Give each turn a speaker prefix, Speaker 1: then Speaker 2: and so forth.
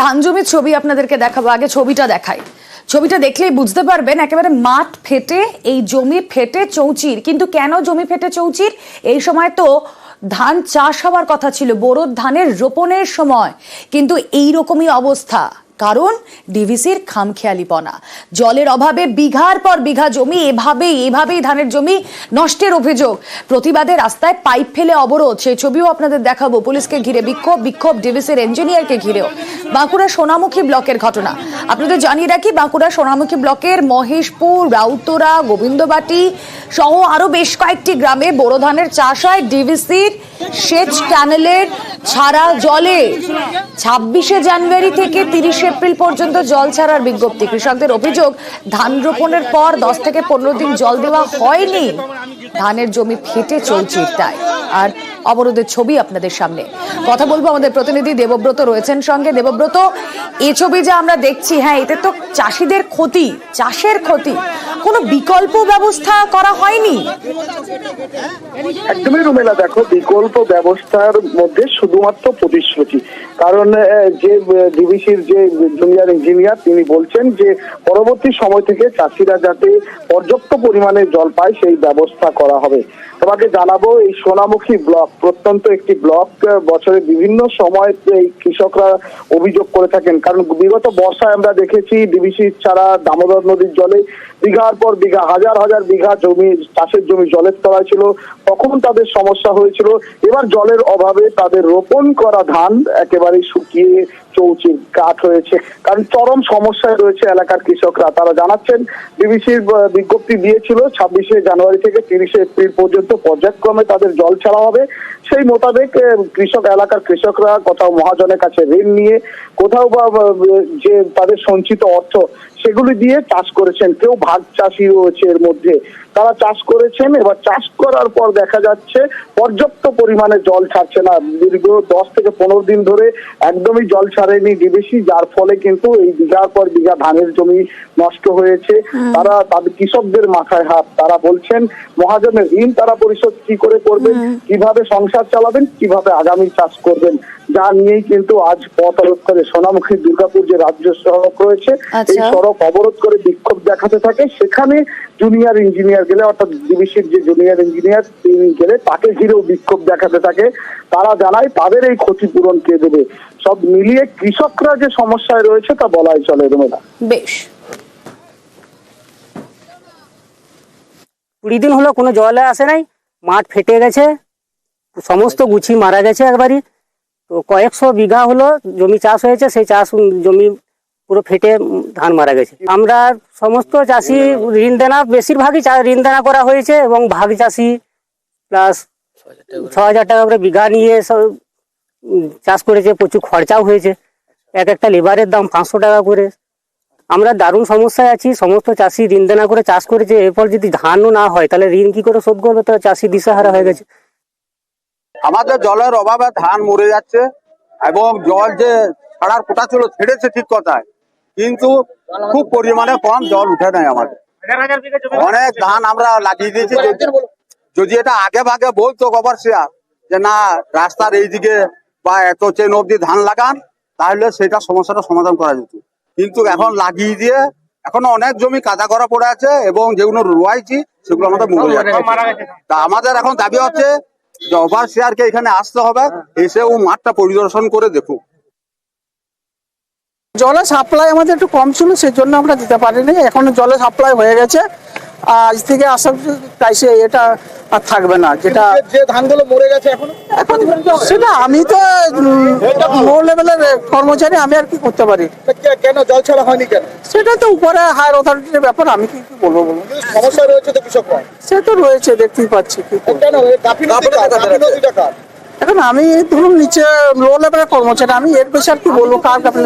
Speaker 1: ধান জমির ছবি আপনাদেরকে দেখাবো, আগে ছবিটা দেখাই। ছবিটা দেখলেই বুঝতে পারবেন, একেবারে মাঠ ফেটে, এই জমি ফেটে চৌচির। কিন্তু কেন জমি ফেটে চৌচির? এই সময় তো ধান চাষ হওয়ার কথা ছিল, বোরোর ধানের রোপণের সময়। কিন্তু এই রকমই অবস্থা। কারণ ডিভিসির খামখেয়ালিপনা জলের অভাবে বিঘার পর বিঘা জমি, এভাবেই এভাবেই ধানের জমি নষ্টের অভিযোগ। প্রতিবাদে রাস্তায় পাইপ ফেলে অবরোধ। সেই ছবিও আপনাদের দেখাবো। পুলিশকে ঘিরে বিক্ষোভ বিক্ষোভ ডিভিসির ইঞ্জিনিয়ারকে ঘিরেও। বাঁকুড়া সোনামুখী ব্লকের ঘটনা। আপনাদের জানিয়ে রাখি, বাঁকুড়া সোনামুখী ব্লকের মহেশপুর, রাউতরা, গোবিন্দবাটি সহ আরও বেশ কয়েকটি গ্রামে বোরো ধানের চাষ হয় ডিভিসির সেচ ক্যানেলের ছাড়া জলে ছাব্বিশে জানুয়ারি থেকে তিরিশে এপ্রিল পর্যন্ত জল ছাড়ার বিজ্ঞপ্তি। কৃষকদের অভিযোগ, ধান রোপণের পর দশ থেকে পনেরো দিন জল দেওয়া হয়নি। ধানের জমি ফেটে চলছে তাই। আর অবরোধের ছবি আপনাদের সামনে। কথা বলব আমাদের প্রতিনিধি দেবব্রত রয়েছেন সঙ্গে। দেবব্রত, এ ছবি যা আমরা দেখছি হ্যাঁ এতে তো চাষিদের ক্ষতি, চাষের ক্ষতি। কোনো বিকল্প ব্যবস্থা করা হয়নি?
Speaker 2: একদমই রুমেলা, দেখো, বিকল্প ব্যবস্থার মধ্যে শুধুমাত্র প্রতিশ্রুতি। কারণ যে ডিবিসির যে জুনিয়র ইঞ্জিনিয়ার, তিনি বলছেন যে, পরবর্তী সময় থেকে চাষিরা যাতে পর্যাপ্ত পরিমাণে জল পায়, সেই ব্যবস্থা করা হবে। তোমাকে জানাব, এই সোনামুখী ব্লক প্রত্যন্ত একটি ব্লক বছরের বিভিন্ন সময় এই কৃষকরা অভিযোগ করে থাকেন। কারণ, বিগত বর্ষায় আমরা দেখেছি, ডিবিসি ছাড়া দামোদর নদীর জলে বিঘার পর বিঘা, হাজার হাজার বিঘা জমি, চাষের জমি জলের তলায় ছিল। তখন তাদের সমস্যা হয়েছিল? এবার জলের অভাবে তাদের রোপণ করা ধান একেবারে শুকিয়ে চৌচির কাঠ হয়েছে কারণ চরম সমস্যায় রয়েছে এলাকার কৃষকরা। তারা জানাচ্ছেন, বিবিসির বিজ্ঞপ্তি দিয়েছিল ছাব্বিশে জানুয়ারি থেকে তিরিশে এপ্রিল পর্যন্ত পর্যায়ক্রমে তাদের জল ছাড়া হবে। সেই মোতাবেক কৃষক এলাকার কৃষকরা কোথাও মহাজনের কাছে ঋণ নিয়ে, কোথাও বা যে তাদের সঞ্চিত অর্থ সেগুলি দিয়ে চাষ করেছেন। কেউ ভাগ চাষি রয়েছে এর মধ্যে। তারা চাষ করেছেন, এবার চাষ করার পর দেখা যাচ্ছে পর্যাপ্ত পরিমাণে জল ছাড়ছে না। দীর্ঘ দশ থেকে পনেরো দিন ধরে একদমই জল ছাড়েনি ডিবিসি যার ফলে কিন্তু এই বিঘার পর বিঘা ধানের জমি নষ্ট হয়েছে। তারা তাদের কৃষকদের মাথায় হাত। তারা বলছেন মহাজনের ঋণ তারা পরিশোধ কি করে করবেন? কীভাবে সংসার চালাবেন? কীভাবে আগামী চাষ করবেন? যা নিয়েই কিন্তু আজ পথ অবরোধ করে সোনামুখী দুর্গাপুর যে রাজ্য সড়ক রয়েছে এই
Speaker 1: আচ্ছা।
Speaker 2: সড়ক অবরোধ করে বিক্ষোভ দেখাতে থাকে। সেখানে জুনিয়র ইঞ্জিনিয়ার গেলে অর্থাৎ ডিবিসির যে জুনিয়র ইঞ্জিনিয়ার তিনি গেলে তাকে ঘিরেও বিক্ষোভ দেখাতে থাকে। তারা জানায় তাদের এই ক্ষতিপূরণ কে দেবে? সব মিলিয়ে কৃষকরা যে সমস্যায় রয়েছে তা বলাই চলে রোমেলা
Speaker 1: বেশ।
Speaker 3: কুড়ি দিন হলো কোনো জলে আসে নাই মাঠ ফেটে গেছে সমস্ত গুছি মারা গেছে একবারই। তো কয়েকশো বিঘা হলো জমি চাষ হয়েছে, সেই চাষ জমি পুরো ফেটে ধান মারা গেছে। আমরা সমস্ত চাষি ঋণ দেনা, বেশিরভাগই ঋণ দেনা করা হয়েছে এবং ভাগ চাষি প্লাস ছ হাজার টাকা করে বিঘা নিয়ে সব চাষ করেছে, প্রচুর খরচাও হয়েছে। এক একটা লেবারের দাম পাঁচশো টাকা করে। আমরা দারুণ সমস্যায় আছি, সমস্ত চাষি ঋণ দেনা করে চাষ করেছে, এরপর যদি ধানও না হয়, তাহলে ঋণ কি করে শোধ করবে? তো চাষি দিশাহারা হয়ে গেছে।
Speaker 4: আমাদের জলের অভাবে ধান মরে যাচ্ছে এবং জল যে ছাড়ার কোটা ছিল ছেড়েছে ঠিক কথায়। কিন্তু খুব পরিমাণে কম জল উঠে নেয় আমাদের। অনেক ধান আমরা লাগিয়ে দিয়েছি। যদি- এটা আগে ভাগে বলতো কমার্শিয়াল যে না, রাস্তার এইদিকে বা এত চেন অব্দি ধান লাগান, তাহলে সেটা সমস্যাটা সমাধান করা যেত। কিন্তু এখন লাগিয়ে দিয়ে এখন অনেক জমি কাদা করা পড়ে আছে এবং যেগুলো রুয়াইছি, সেগুলো আমাদের মরে যাচ্ছে। তা আমাদের এখন দাবি হচ্ছে যে কে এখানে আসতে হবে, এসে ও মাঠটা পরিদর্শন করে দেখুক।
Speaker 5: জলের সাপ্লাই আমাদের একটু কম ছিল, সেজন্য আমরা দিতে পারিনি। এখন জলের সাপ্লাই হয়ে গেছে। আজ থেকে আসার প্রাইসে এটা আর থাকবে না যেটা
Speaker 6: যে ধানগুলো মরে গেছে এখন?
Speaker 5: এখন সেটা আমি তো লো লেভেলের কর্মচারী আমি আর কি করতে পারি।
Speaker 6: কেন জল ছাড়া হয়নি কেন?
Speaker 5: সেটা তো উপরে হায়ার অথরিটির ব্যাপার আমি কি কি বলব বলুন?
Speaker 6: সমস্যা রয়েছে তো কৃষকরা।
Speaker 5: সে তো রয়েছে দেখতেই পাচ্ছি
Speaker 6: কেন? গাফিলতি?
Speaker 5: এখন আমি ধরুন নিচে লো লেভেলের কর্মচারী আমি এর বেশি আর কি বলব কার কাছে